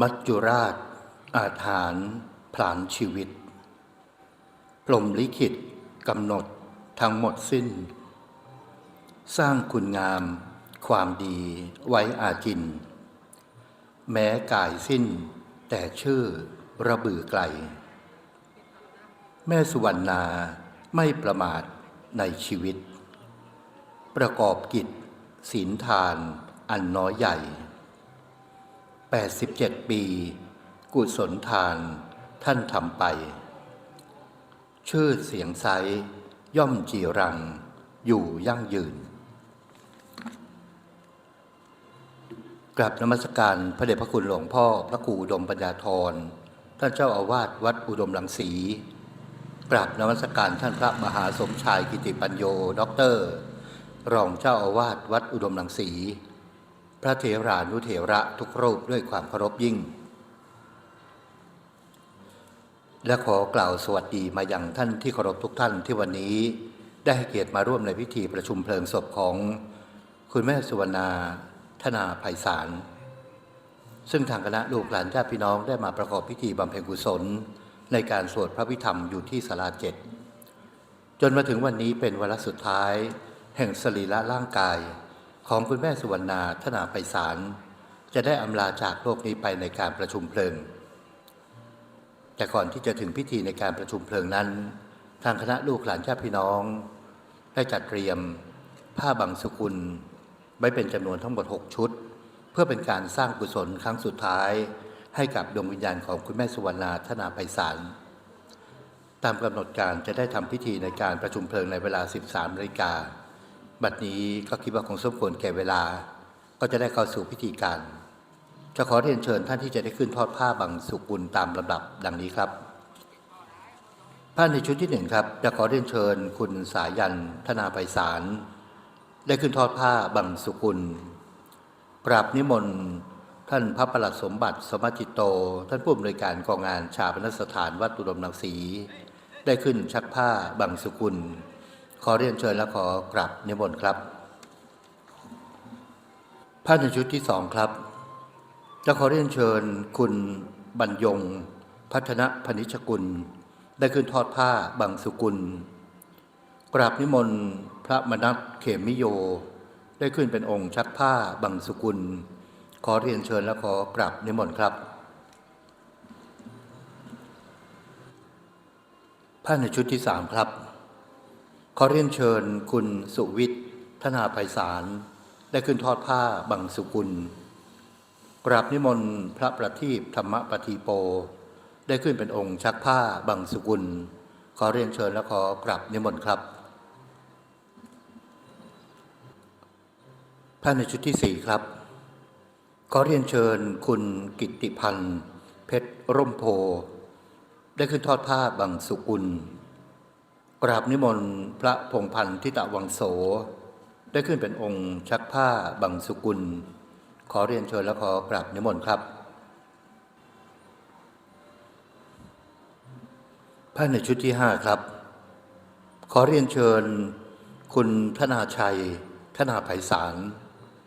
มัจจุราช อาถานผลานชีวิต พรมลิขิตกำหนดทั้งหมดสิ้น สร้างคุณงาม ความดีไว้อาจิน แม้กายสิ้น แต่ชื่อระบือไกล แม่สุวรรณาไม่ประมาทในชีวิต ประกอบกิจศีลทานอันน้อยใหญ่ 87 ปี กุศลทานท่านทำไป ชื่อเสียงไซย่อมจีรัง อยู่ยั่งยืนกราบนมัสการพระเดชพระคุณหลวงพ่อพระครูดมปัญญาธรท่านเจ้าอาวาสวัดอุดมรังสีกราบนมัสการท่านพระมหาสมชายกิติปัญโยด็อกเตอร์ รองเจ้าอาวาสวัดอุดมรังสี พระเถรานุเถระทุกรูปด้วยความเคารพยิ่ง และขอกล่าวสวัสดีมาอยังท่านที่เคารพทุกท่านที่วันนี้ได้ให้เกียรติมาร่วมในพิธีประชุมเพลิงศพของ คุณแม่สุวรรณาธนาไพศาล ซึ่งทางคณะลูกหลานญาติพี่น้องได้มาประกอบพิธีบำเพ็ญกุศล ในการสวดพระพิธรรมอยู่ที่ศาลาเจ็ดจนมาถึงวันนี้เป็นวาระสุดท้าย แห่งสรีระร่างกาย ของคุณแม่สุวรรณาธนาไพศาลจะได้อำลาจากโลกนี้ไปในการประชุมเพลิง แต่ก่อนที่จะถึงพิธีในการประชุมเพลิงนั้น ทางคณะลูกหลานญาติพี่น้อง ได้จัดเตรียมผ้าบังสุกุล ไว้เป็นจำนวนทั้งหมด 6 ชุด เพื่อเป็นการสร้างกุศลครั้งสุดท้าย ให้กับดวงวิญญาณของคุณแม่สุวรรณาธนาไพศาลตามกำหนดการจะได้ทำพิธีในการประชุมเพลิงในเวลา 13นาฬิกา บัดนี้ก็คิดว่าคงสมควรแก่เวลา ก็จะได้เข้าสู่พิธีการ จะขอเรียนเชิญท่านที่จะได้ขึ้นทอดผ้าบังสุกุลตามลำดับดังนี้ครับผ้านในชุดที่หนึ่งครับ จะขอเรียนเชิญคุณสายันธนาไพศาลได้ขึ้นทอดผ้าบังสุกุลกราบนิมนต์ท่านพระประหลัดสมบัติสมจิตโต ท่านผู้อำนวยการกองงานชาปนสถานวัดตุดมรังสี ได้ขึ้นชักผ้าบังสุกุล ขอเรียนเชิญและขอกราบนิมนต์ครับผ้าในชุดที่สองครับจะขอเรียนเชิญคุณบรรยง พัฒนพนิชกุล ได้ขึ้นทอดผ้าบังสุกุล กราบนิมนต์พระมนัสเขมิโย ได้ขึ้นเป็นองค์ชักผ้าบังสุกุล ขอเรียนเชิญและขอกราบนิมนต์ครับผ้าในชุดที่สามครับ ขอเรียนเชิญคุณสุวิทย์ธนาไพศาล ได้ขึ้นทอดผ้าบังสุกุล กราบนิมนต์พระประทีปธรรมปฏิโป ได้ขึ้นเป็นองค์ชักผ้าบังสุกุล ขอเรียนเชิญและขอกราบนิมนต์ครับท่านในชุดที่สี่ครับ ขอเรียนเชิญคุณกิตติพันธ์ เพชรร่มโพ ได้ขึ้นทอดผ้าบังสุกุล กราบนิมนต์พระพงพันธ์ทิตะวังโส ได้ขึ้นเป็นองค์ชักผ้าบังสุกุล ขอเรียนเชิญและขอกราบนิมนต์ครับผ้าในชุดที่ห้าครับ ขอเรียนเชิญ คุณธนาชัย ธนาไพศาล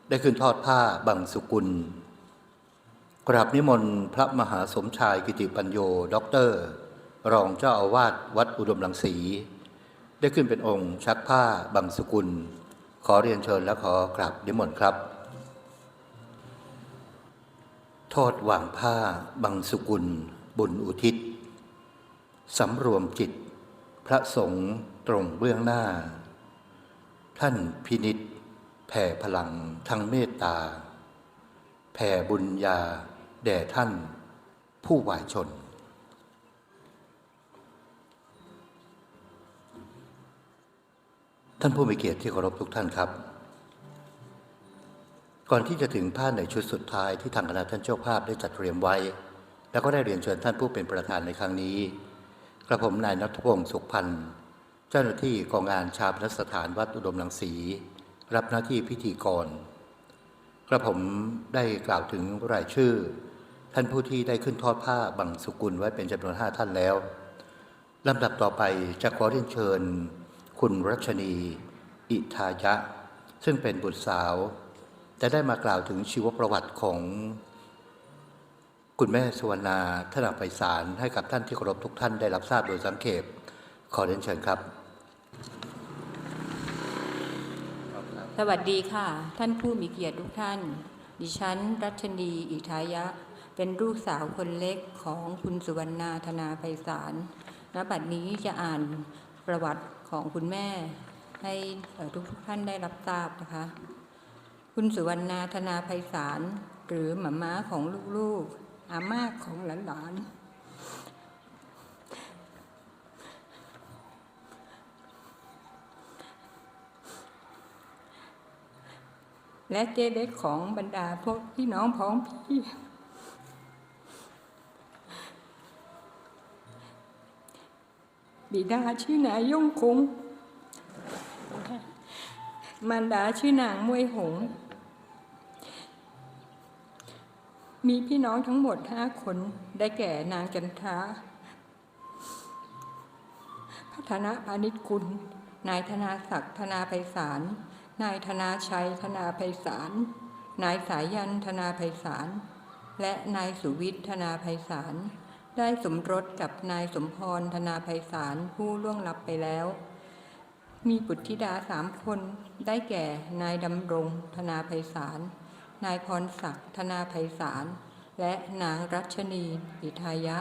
ได้ขึ้นทอดผ้าบังสุกุล กราบนิมนต์พระมหาสมชายกิติปัญโยด็อกเตอร์ รองเจ้าอาวาสวัดอุดมรังสี ได้ขึ้นเป็นองค์ชักผ้าบังสุกุล ขอเรียนเชิญและขอกราบนิมนต์ครับ ทอดวางผ้าบังสุกุล บุญอุทิศสำรวมจิต พระสงฆ์ตรงเบื้องหน้า ท่านพินิษแผ่พลังทั้งเมตตา แผ่บุญญา แด่ท่าน ผู้วายชน ท่านผู้มีเกียรติที่เคารพทุกท่านครับ ก่อนที่จะถึงผ้าในชุดสุดท้ายที่ทางคณะท่านเจ้าภาพได้จัดเตรียมไว้ แล้วก็ได้เรียนเชิญท่านผู้เป็นประธานในครั้งนี้ กระผมนายนัทพงศ์สุขพันธ์ เจ้าหน้าที่กองงานชาปนสถานวัดอุดมรังสี รับหน้าที่พิธีกร กระผมได้กล่าวถึงรายชื่อ ท่านผู้ที่ได้ขึ้นทอดผ้าบังสุกุลไว้เป็นจำนวนห้าท่านแล้วลำดับต่อไปจะขอเรียนเชิญ คุณรัชนี อิทายะ ซึ่งเป็นบุตรสาว จะได้มากล่าวถึงชีวประวัติของ คุณแม่สุวรรณาท่านไปสารให้กับท่านที่เคารพทุกท่านได้รับทราบโดยสังเขปขอเรียนเชิญครับ สวัสดีค่ะ ท่านผู้มีเกียรติทุกท่าน ดิฉัน รัชนี อิทายะ เป็นลูกสาวคนเล็กของคุณสุวรรณาธนาไพศาลณบัดนี้จะอ่านประวัติ ของคุณแม่ให้เอ่อทุกท่านได้รับทราบนะคะ คุณสุวรรณาธนาไพศาลหรือหมาม้าของลูกๆ อาม่าของหลานๆและเจเล็กของบรรดาพวกพี่น้องพ้องพี่ บิดาชื่อนายย่งคงมารดาชื่อนางมวยหง มีพี่น้องทั้งหมดห้าคน ได้แก่นางจันทาพัฒนะพาณิชกุล นายธนาศักดิ์ธนาไพศาล นายธนาชัยธนาไพศาล นายสายันธนาไพศาล และนายสุวิทย์ธนาไพศาล ได้สมรสกับนายสมพรธนาไพศาลผู้ล่วงลับไปแล้ว มีบุตรธิดาสามคน ได้แก่นายดำรงธนาไพศาลนายพรศักดิ์ธนาไพศาลและนางรัชนีอิทายะ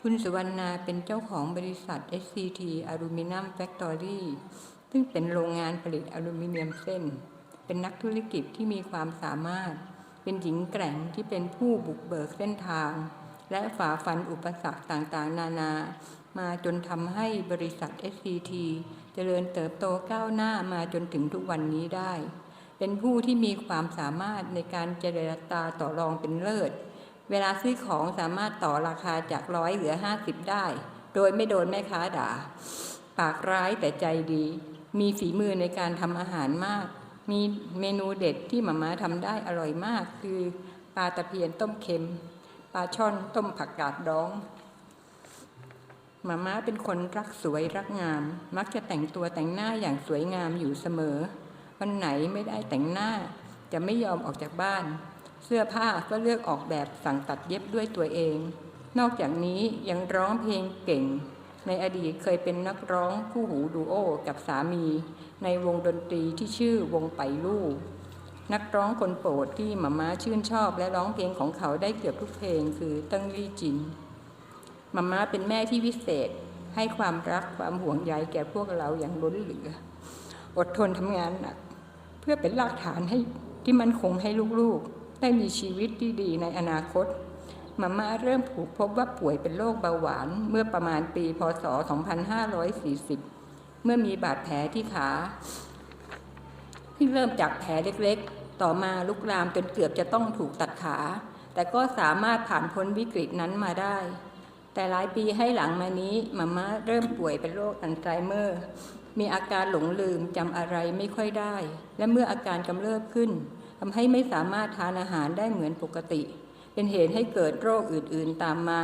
คุณสุวรรณาเป็นเจ้าของบริษัท SCT Aluminum Factory ซึ่งเป็นโรงงานผลิตอลูมิเนียมเส้น เป็นนักธุรกิจที่มีความสามารถ เป็นหญิงแกร่งที่เป็นผู้บุกเบิกเส้นทาง และฝ่าฟันอุปสรรคต่างๆ นานา มาจนทำให้บริษัท SCT เจริญเติบโตก้าวหน้ามาจนถึงทุกวันนี้ได้ เป็นผู้ที่มีความสามารถในการเจรจาต่อรองเป็นเลิศ เวลาซื้อของสามารถต่อราคาจากร้อยเหลือห้าสิบได้ โดยไม่โดนแม่ค้าด่า ปากร้ายแต่ใจดี มีฝีมือในการทำอาหารมากมีเมนูเด็ดที่หมาม่าทำได้อร่อยมาก คือปลาตะเพียนต้มเค็ม ปลาช่อนต้มผักกาดดองมาม่าเป็นคนรักสวยรักงาม มักจะแต่งตัวแต่งหน้าอย่างสวยงามอยู่เสมอ วันไหนไม่ได้แต่งหน้า จะไม่ยอมออกจากบ้าน เสื้อผ้าก็เลือกออกแบบสั่งตัดเย็บด้วยตัวเอง นอกจากนี้ยังร้องเพลงเก่ง ในอดีตเคยเป็นนักร้องคู่หูดูโอกับสามี ในวงดนตรีที่ชื่อวงไปลู่ นักร้องคนโปรดที่หมาม้าชื่นชอบและร้องเพลงของเขาได้เกือบทุกเพลงคือเตั้งลี่จินหมาม้าเป็นแม่ที่วิเศษ ให้ความรักความห่วงใยแก่พวกเราอย่างล้นเหลือ อดทนทำงานหนัก เพื่อเป็นรากฐานให้ที่มันคงให้ลูกๆ ได้มีชีวิตที่ดีในอนาคตมาม่าเริ่มผูกพบว่าป่วยเป็นโรคเบาหวานเมื่อประมาณปีพศ 2540 เมื่อมีบาดแผลที่ขา ที่เริ่มจากแผลเล็ก ต่อมาลุกลามจนเกือบจะต้องถูกตัดขา แต่ก็สามารถผ่านพ้นวิกฤตนั้นมาได้ แต่หลายปีให้หลังมานี้มาม่าเริ่มป่วยเป็นโรคอัลไซเมอร์ มีอาการหลงลืมจำอะไรไม่ค่อยได้ และเมื่ออาการกำเริบขึ้นทำให้ไม่สามารถทานอาหารได้เหมือนปกติ เป็นเหตุให้เกิดโรคอื่นๆตามมา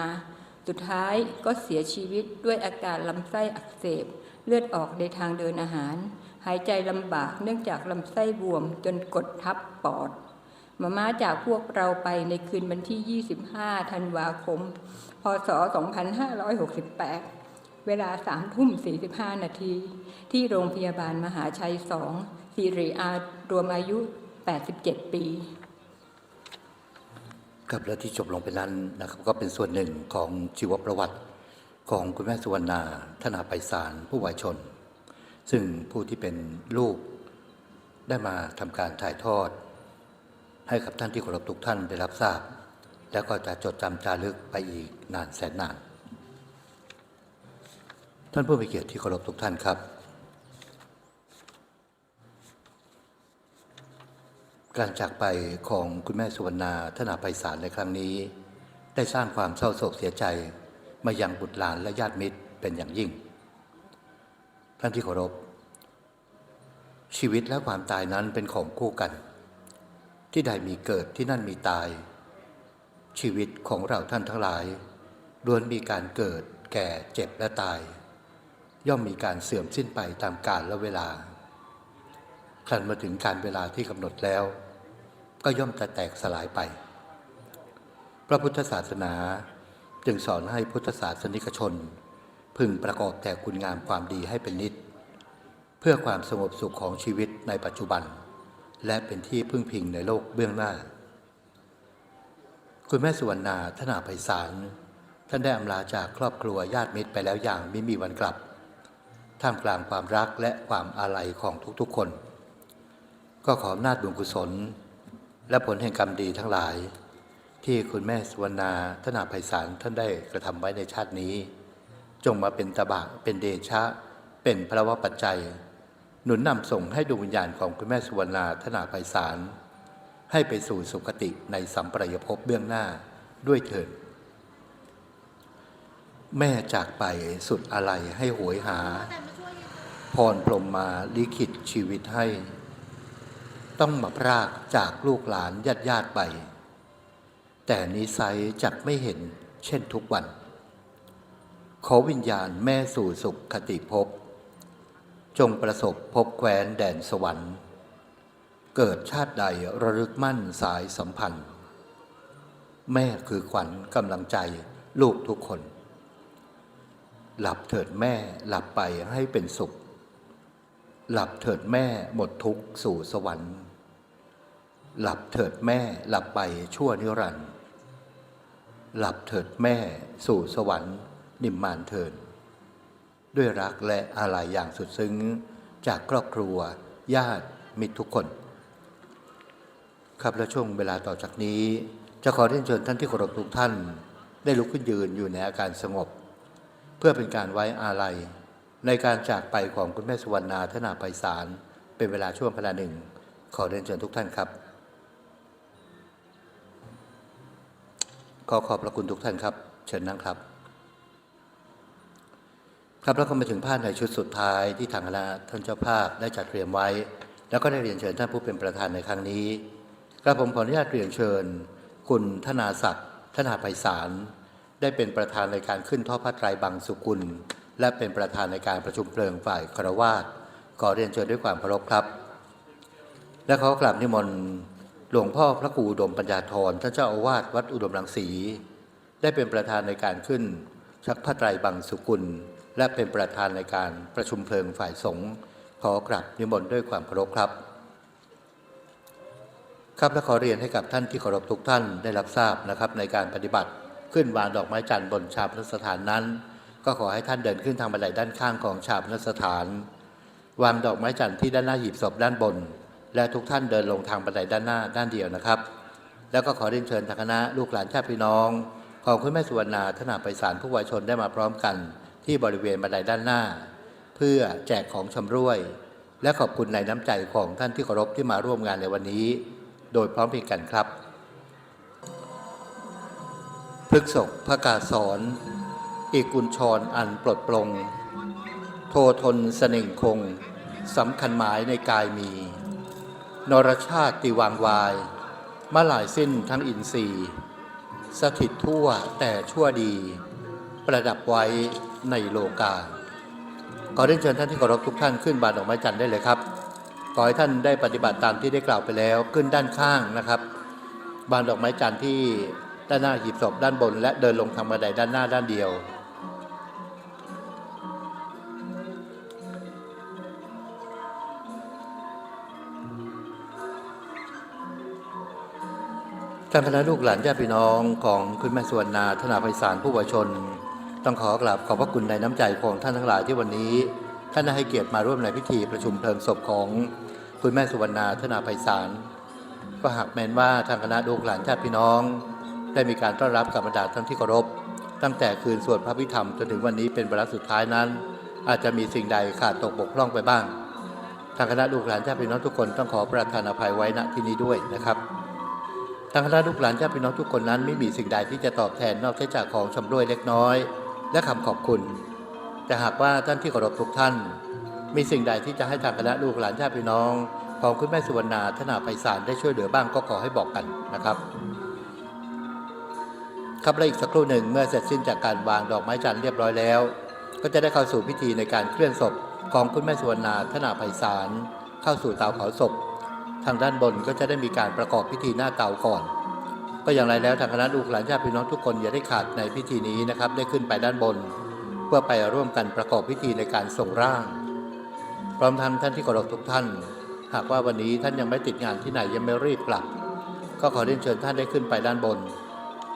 สุดท้ายก็เสียชีวิตด้วยอาการลำไส้อักเสบ เลือดออกในทางเดินอาหาร หายใจลำบากเนื่องจากลำไส้บวมจนกดทับปอดมาม่าจากพวกเราไปในคืนวันที่ 25 ธันวาคม พศ 2568 เวลา3ทุ่ม 45 นาที ที่โรงพยาบาลมหาชัย 2 สิริอารวมอายุ 87 ปีครับและที่จบลงไปนั้นนะครับก็เป็นส่วนหนึ่งของชีวประวัติของคุณแม่สุวรรณาธนาไพศาลผู้วายชน ซึ่งผู้ที่เป็นลูกได้มาทำการถ่ายทอด ให้กับท่านที่เคารพทุกท่านได้รับทราบ แล้วก็จะจดจำจารึกไปอีกนานแสนนาน ท่านผู้มีเกียรติที่เคารพทุกท่านครับ การจากไปของคุณแม่สุวรรณาธนาไพศาลในครั้งนี้ ได้สร้างความเศร้าโศกเสียใจมายังบุตรหลานและญาติมิตรเป็นอย่างยิ่ง ท่านที่เคารพ ชีวิตและความตายนั้นเป็นของคู่กัน ที่ใดมีเกิดที่นั่นมีตาย ชีวิตของเราท่านทั้งหลายล้วนมีการเกิด แก่เจ็บและตาย ย่อมมีการเสื่อมสิ้นไปตามกาลและเวลาครั้นมาถึงการเวลาที่กำหนดแล้ว ก็ย่อมจะแตกสลายไป พระพุทธศาสนาจึงสอนให้พุทธศาสนิกชน พึงประกอบแต่คุณงามความดีให้เป็นนิด เพื่อความสงบสุขของชีวิตในปัจจุบัน และเป็นที่พึ่งพิงในโลกเบื้องหน้า คุณแม่สุวรรณาธนาไพศาลท่านได้อำลาจากครอบครัวญาติมิตรไปแล้วอย่างไม่มีวันกลับ ท่ามกลางความรักและความอาลัยของทุกๆคน ก็ขออำนาจบุญกุศล และผลแห่งกรรมดีทั้งหลาย ที่คุณแม่สุวรรณาธนาไพศาลท่านได้กระทำไว้ในชาตินี้ จงมาเป็นตบะเป็นเดชะ เป็นพระวปัจจัย หนุนนำส่งให้ดวงวิญญาณของคุณแม่สุวรรณาธนาไพศาลให้ไปสู่สุคติในสัมปรายภพเบื้องหน้าด้วยเถิด แม่จากไปสุดอะไรให้โหยหา พรพรมมาลิขิตชีวิตให้ ต้องมาพรากจากลูกหลานญาติญาติไป แต่นิสัยจักไม่เห็นเช่นทุกวัน ขอวิญญาณแม่สู่สุขคติภพ จงประสบพบแคว้นแดนสวรรค์ เกิดชาติใดระลึกมั่นสายสัมพันธ์ แม่คือขวัญกำลังใจลูกทุกคน หลับเถิดแม่หลับไปให้เป็นสุข หลับเถิดแม่หมดทุกข์สู่สวรรค์ หลับเถิดแม่หลับไปชั่วนิรันดร์หลับเถิดแม่สู่สวรรค์ นิมมานเถิดด้วยรักและอาลัยอย่างสุดซึ้ง จากครอบครัว ญาติมิตรทุกคน ครับและช่วงเวลาต่อจากนี้ จะขอเรียนเชิญท่านที่เคารพทุกท่าน ได้ลุกขึ้นยืนอยู่ในอาการสงบ เพื่อเป็นการไว้อาลัย ในการจากไปของคุณแม่สุวรรณาธนาไพศาลเป็นเวลาช่วงพลาหนึ่ง ขอเรียนเชิญทุกท่านครับขอขอบพระคุณทุกท่านครับ เชิญนั่งครับ ครับแล้วก็มาถึงภาในชุดสุดท้ายที่ทางคณะท่านเจ้าภาพได้จัดเตรียมไว้ แล้วก็ได้เรียนเชิญท่านผู้เป็นประธานในครั้งนี้กระผมขออนุญาตเรียนเชิญ คุณธนาศักดิ์ธนาไพศาลได้เป็นประธานในการขึ้นทอดผ้าไตรบังสุกุล และเป็นประธานในการประชุมเพลิงฝ่ายคารวาสขอเรียนเชิญด้วยความเคารพครับ และขอกราบนิมนต์หลวงพ่อพระครูอุดมปัญญาธรท่านเจ้าอาวาสวัดอุดมรังสี ได้เป็นประธานในการขึ้นชักผ้าไตรบังสุกุล และเป็นประธานในการประชุมเพลิงฝ่ายสงฆ์ขอกราบนิมนต์ด้วยความเคารพครับ ครับและขอเรียนให้กับท่านที่เคารพทุกท่านได้รับทราบนะครับ ในการปฏิบัติขึ้นวางดอกไม้จันทร์บนชาปนสถานนั้น ก็ขอให้ท่านเดินขึ้นทางบันไดด้านข้างของชาปนสถาน วางดอกไม้จันทร์ที่ด้านหน้าหีบศพด้านบน และทุกท่านเดินลงทางบันไดด้านหน้าด้านเดียวนะครับ แล้วก็ขอเรียนเชิญทางคณะลูกหลานชาติพี่น้อง ของคุณแม่สุวรรณาธนาไปสารผู้วายชนได้มาพร้อมกัน ที่บริเวณบันไดด้านหน้า เพื่อแจกของชำร่วย และขอบคุณในน้ำใจของท่านที่เคารพที่มาร่วมงานในวันนี้ โดยพร้อมเพรียงกันครับพฤกษกพระกาสอนอีกุลชรอันปลดปลง โททนเสน่งคงสำคัญหมายในกายมี นรชาติติวางวายมาหลายสิ้นทั้งอินทรีย์ สถิตทั่วแต่ชั่วดี ประดับไว้ในโลกาขอเรียนเชิญท่านที่เคารพทุกท่านขึ้นบานดอกไม้จันทร์ได้เลยครับขอให้ท่านได้ปฏิบัติตามที่ได้กล่าวไปแล้วขึ้นด้านข้างนะครับ บานดอกไม้จันทร์ที่ด้านหน้าหีบศพด้านบน และเดินลงทางบันไดด้านหน้าด้านเดียวท่างคณะลูกหลานญาติพี่น้องของคุณแม่สวรรณาธนาไพศาลผู้วชน ต้องขอกราบขอบพระคุณในน้ำใจของท่านทั้งหลายที่วันนี้ ท่านได้ให้เกียรติมาร่วมในพิธีประชุมเพลิงศพของคุณแม่สุวรรณาธนาไพศาลก็หากแม้นว่าทางคณะลูกหลานญาติพี่น้อง ได้มีการต้อนรับกับบรรดาท่านที่เคารพ ตั้งแต่คืนสวดพระพิธรรมจนถึงวันนี้เป็นเวลาสุดท้ายนั้น อาจจะมีสิ่งใดขาดตกบกพร่องไปบ้าง ทางคณะลูกหลานญาติพี่น้องทุกคนต้องขอประทานอภัยไว้ณที่นี้ด้วยนะครับทางคณะลูกหลานญาติพี่น้องทุกคนนั้นไม่มีสิ่งใดที่จะตอบแทนนอกจากของชำร่วยเล็กน้อย และคำขอบคุณ แต่หากว่าท่านที่เคารพทุกท่าน มีสิ่งใดที่จะให้ทางคณะลูกหลานญาติพี่น้องของคุณแม่สุวรรณาธนาไพศาลได้ช่วยเหลือบ้างก็ขอให้บอกกันนะครับครับและอีกสักครู่หนึ่งเมื่อเสร็จสิ้นจากการวางดอกไม้จันทร์เรียบร้อยแล้ว ก็จะได้เข้าสู่พิธีในการเคลื่อนศพของคุณแม่สุวรรณาธนาไพศาลเข้าสู่เตาเผาศพ ทางด้านบนก็จะได้มีการประกอบพิธีหน้าเตาก่อน ก็อย่างไรแล้วทางคณะลูกหลานญาติพี่น้องทุกคนอย่าได้ขาดในพิธีนี้นะครับ ได้ขึ้นไปด้านบน เพื่อไปร่วมกันประกอบพิธีในการส่งร่าง พร้อมทั้งท่านที่เคารพทุกท่าน หากว่าวันนี้ท่านยังไม่ติดงานที่ไหนยังไม่รีบกลับ ก็ขอเรียนเชิญท่านได้ขึ้นไปด้านบน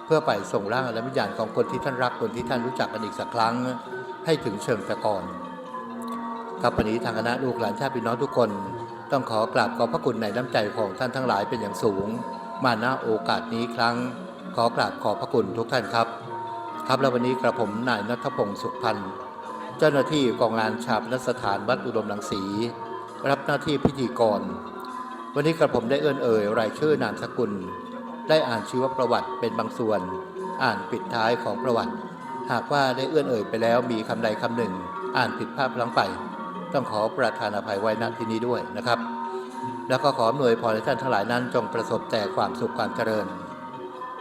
เพื่อไปส่งร่างและวิญญาณของคนที่ท่านรักคนที่ท่านรู้จักกันอีกสักครั้ง ให้ถึงเชิงตะกอนครับวันนี้ทางคณะลูกหลานชาติพี่น้องทุกคน ต้องขอกราบขอบพระคุณในน้ำใจของท่านทั้งหลายเป็นอย่างสูง มาณโอกาสนี้ครั้ง ขอกราบขอบพระคุณทุกท่านครับ ครับแล้ววันนี้กระผมนายนัทพงศ์สุขพันธ์เจ้าหน้าที่กองงานชาปนสถานวัดอุดมรังสี รับหน้าที่พิธีกร วันนี้กระผมได้เอื้อนเอ่ยรายชื่อนามสกุล ได้อ่านชีวประวัติเป็นบางส่วน อ่านปิดท้ายของประวัติ หากว่าได้เอื้อนเอ่ยไปแล้วมีคำใดคำหนึ่ง อ่านผิดพลาดพลั้งไป ต้องขอประทานอภัยไว้ณที่นี้ด้วยนะครับ แล้วก็ขออำนวยพรให้ท่านทั้งหลายนั้น จงประสบแต่ความสุขความเจริญ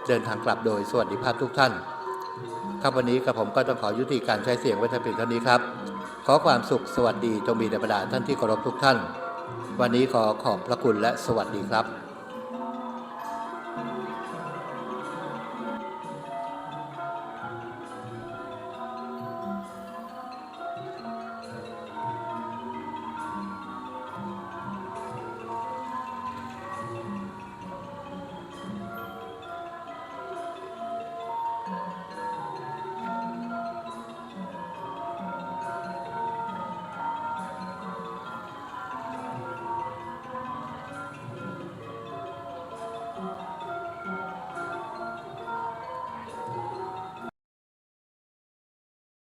เดินทางกลับโดยสวัสดิภาพทุกท่าน ครับวันนี้กับผมก็ต้องขอยุติการใช้เสียงไว้แต่เพียงเท่านี้ครับ ขอความสุขสวัสดีจงมีแด่บรรดาท่านที่เคารพทุกท่าน วันนี้ขอขอบพระคุณและสวัสดีครับ